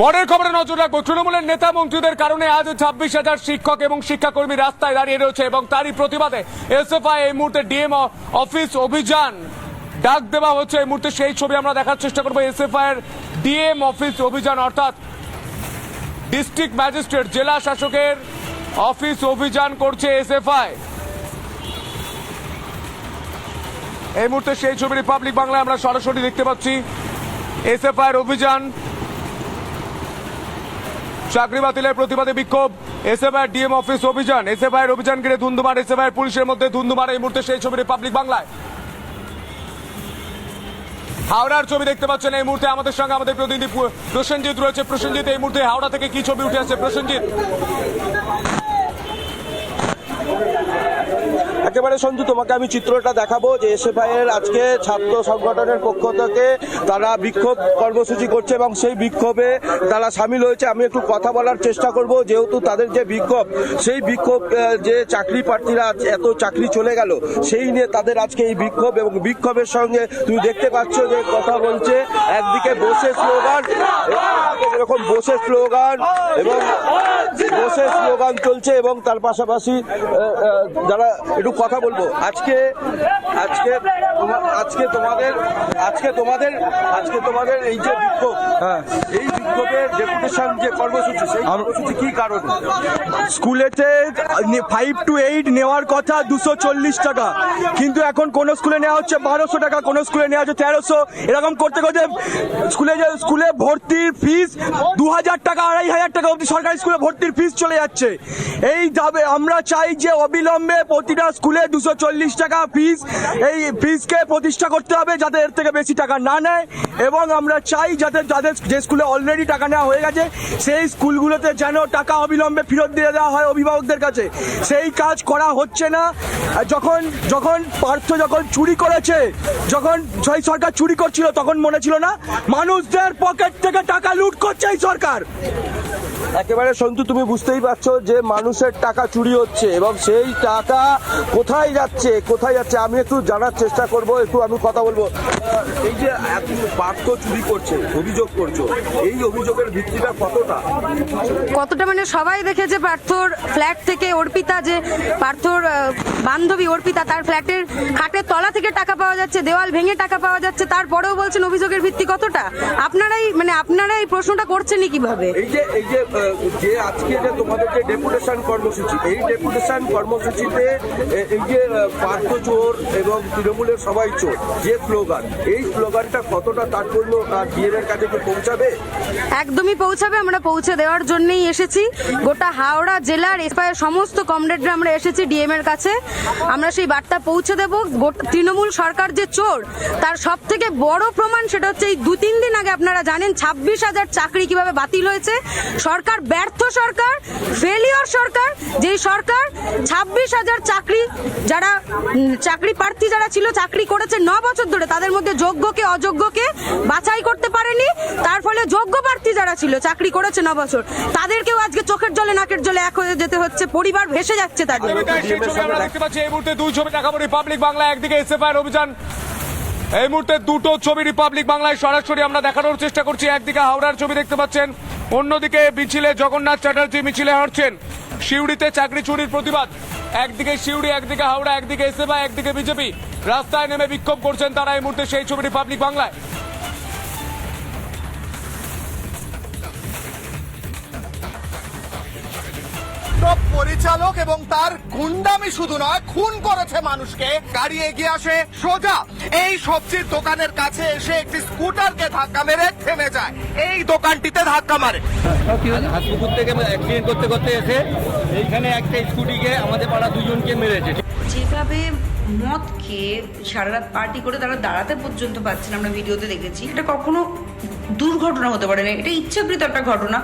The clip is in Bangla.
পরের খবরে নজর রাখব, তৃণমূলের নেতা মন্ত্রীদের কারণে আজ ছাব্বিশ হাজার শিক্ষক এবং শিক্ষাকর্মী রাস্তায় দাঁড়িয়ে রয়েছে এবং তারই প্রতিবাদে এসএফআই এই মুহূর্তে ডিএম অফিস অভিযান ডাক দেওয়া হচ্ছে। এই মুহূর্তে সেই ছবি আমরা দেখার চেষ্টা করব। এসএফআই এর ডিএম অফিস অভিযান, অর্থাৎ ডিস্ট্রিক্ট ম্যাজিস্ট্রেট, জেলা শাসকের অফিস অভিযান করছে এসএফআই। এই মুহূর্তে সেই ছবি রিপাবলিক বাংলায় আমরা সরাসরি দেখতে পাচ্ছি। এসএফআই এর অভিযান চাকরি বাতিলের প্রতিবাদে বিক্ষোভ। এসএফআই ডিএম অফিস অভিযান। এসএফআই এর অভিযান ঘিরে ধুন্ধুমার এসএফআই পুলিশের মধ্যে ধুন্ধুমার এই মুহূর্তে সেই ছবি রিপাবলিক বাংলায় হাওড়ার ছবি দেখতে পাচ্ছেন এই মুহূর্তে আমাদের সঙ্গে আমাদের প্রতিনিধি প্রসেনজিৎ রয়েছে। প্রসেনজিৎ, এই মুহূর্তে হাওড়া থেকে কি ছবি উঠে আসছে? প্রসেনজিৎ। একেবারে সঞ্জু তোমাকে আমি চিত্রটা দেখাবো যে এসএফআই এর আজকে ছাত্র সংগঠনের পক্ষ থেকে তারা বিক্ষোভ কর্মসূচি করছে এবং সেই বিক্ষোভে তারা সামিল হয়েছে। আমি একটু কথা বলার চেষ্টা করব, যেহেতু তাদের যে বিক্ষোভ, সেই বিক্ষোভ যে চাকরি প্রার্থীরা এত চাকরি চলে গেল, সেই নিয়ে তাদের আজকে এই বিক্ষোভ এবং বিক্ষোভের সঙ্গে তুমি দেখতে পাচ্ছ যে কথা বলছে। একদিকে বসে স্লোগান, এরকম বসে স্লোগান এবং বসে স্লোগান চলছে এবং তার পাশাপাশি যারা একটু কথা বলব। আজকে আজকে আজকে তোমাদের আজকে তোমাদের আজকে তোমাদের এই যে বিক্ষোভ এই বিক্ষোভের ডেপুটেশন যে কর্মসূচি সেই কর্মসূচি কি কারণে? স্কুলেতে ফাইভ টু এইট নেওয়ার কথা দুশো চল্লিশ টাকা। কিন্তু এখন কোন স্কুলে নেওয়া হচ্ছে বারোশো টাকা কোন স্কুলে নেওয়া হচ্ছে তেরোশো। এরকম করতে করতে স্কুলে যে স্কুলে ভর্তির ফিস দু হাজার টাকা আড়াই হাজার টাকা অব্দি সরকারি স্কুলে ভর্তির ফিস চলে যাচ্ছে। এই দাবে আমরা চাই যে অবিলম্বে প্রতিটা স্কুলে দুশো চল্লিশ টাকা ফিস এই ফিসকে প্রতিষ্ঠা করতে হবে যাতে এর থেকে বেশি টাকা না নেয়। এবং আমরা চাই যাতে যাদের যে স্কুলে অলরেডি টাকা নেওয়া হয়ে গেছে, সেই স্কুলগুলোতে যেন টাকা অবিলম্বে ফেরত দিয়ে দেওয়া হয় অভিভাবকদের কাছে। সেই কাজ করা হচ্ছে না। যখন যখন পার্থ যখন চুরি করেছে, যখন সেই সরকার চুরি করছিল, তখন মনে ছিল না, মানুষদের পকেট থেকে টাকা লুট করছে এই সরকার। একেবারে সন্তু তুমি বুঝতেই পারছ যে মানুষের টাকা চুরি হচ্ছে এবং সেই টাকা কোথায় যাচ্ছে কোথায় যাচ্ছে? আমি একটু জানার চেষ্টা করব একটু আমি কথা বলব। এই যে এত পার্থ চুরি করছে অভিযোগ করছ এই অভিযোগের ভিত্তিটা কতটা? কতটা মানে সবাই দেখেছে পার্থর ফ্ল্যাট থেকে অর্পিতা যে পার্থর বান্ধবী অর্পিতা তার ফ্ল্যাটের খাটের তলা থেকে টাকা পাওয়া যাচ্ছে দেওয়াল ভেঙে টাকা পাওয়া যাচ্ছে তারপরেও বলছেন অভিযোগের ভিত্তি কতটা? আপনারাই মানে আপনারা এই প্রশ্নটা করছেনই কীভাবে? এই যে এই যে যে আজকে যে তোমাদের যে ডেপুটেশন কর্মসূচি, এই ডেপুটেশন কর্মসূচিতে এই যে পার্থ চোর এবং তৃণমূলের সবাই চোর, যে স্লোগান, এই স্লোগানটা কতটা তাৎপর্য ডিএর কাছে পৌঁছাবে? একদমই পৌঁছাবে, আমরা পৌঁছে দেওয়ার জন্যই এসেছি। গোটা হাওড়া জেলার এসপায়ের সমস্ত কমরেডরা আমরা এসেছি ডিএম এর কাছে। আমরা সেই বার্তা পৌঁছে দেব। তৃণমূল সরকার যে চোর, তার সব থেকে বড় প্রমাণ সেটা হচ্ছে এই দু তিন দিন আগে আপনারা জানেন, ছাব্বিশ হাজার চাকরি কীভাবে বাতিল হয়েছে। সরকার ব্যর্থ সরকার ফেলিওর সরকার যেই সরকার ছাব্বিশ হাজার চাকরি যারা চাকরি প্রার্থী যারা ছিল চাকরি করেছে ন বছর ধরে তাদের মধ্যে যোগ্যকে অযোগ্যকে বাছাই করতে পারেনি তার ফলে যোগ্য প্রার্থী যারা ছিল চাকরি করেছে ন বছর তাদেরকেও আজকে চোখের জলে নাকের জলে এক হয়ে যেতে হচ্ছে পরিবার ভেসে যাচ্ছে তাদের আমরা দেখতে পাচ্ছি এই মুহূর্তে দুই ছবি রিপাবলিক বাংলা একদিকে অভিযান। এই মুহূর্তে দুটো ছবি রিপাবলিক বাংলায় সরাসরি আমরা দেখানোর চেষ্টা করছি একদিকে হাওড়ার ছবি দেখতে পাচ্ছেন অন্যদিকে মিছিলে জগন্নাথ চ্যাটার্জি মিছিলে হাঁটছেন। শিউড়িতে চাকরি চুরির প্রতিবাদ। একদিকে শিউড়ি একদিকে হাওড়া, একদিকে এসএফআই একদিকে বিজেপি। রাস্তায় নেমে বিক্ষোভ করছেন তারা এই মুহূর্তে সেই ছবিটি পাবলিক বাংলায়। টপ পরিচালক এবং তার গুন্ডামি শুধু নয় খুন করেছে মানুষকে। গাড়ি এগিয়ে আসে সোজা। এই সবজির দোকানের কাছে এসে একটি স্কুটারকে ধাক্কা মেরে থেমে যায়। এই দোকানটিতে ধাক্কা মারে। হাসপুকুর থেকে অ্যাক্সিডেন্ট করতে করতে এসে এইখানে একটা স্কুটিকে আমাদের পাড়া দুজনকে মেরেছে। যেভাবে মদ খেয়ে সারা রাত পার্টি করে তারা দাঁড়াতে পর্যন্ত পারছে না আমরা ভিডিওতে দেখেছি। এটা কখনো দুর্ঘটনা হতে পারে না। এটা ইচ্ছাকৃত একটা ঘটনা।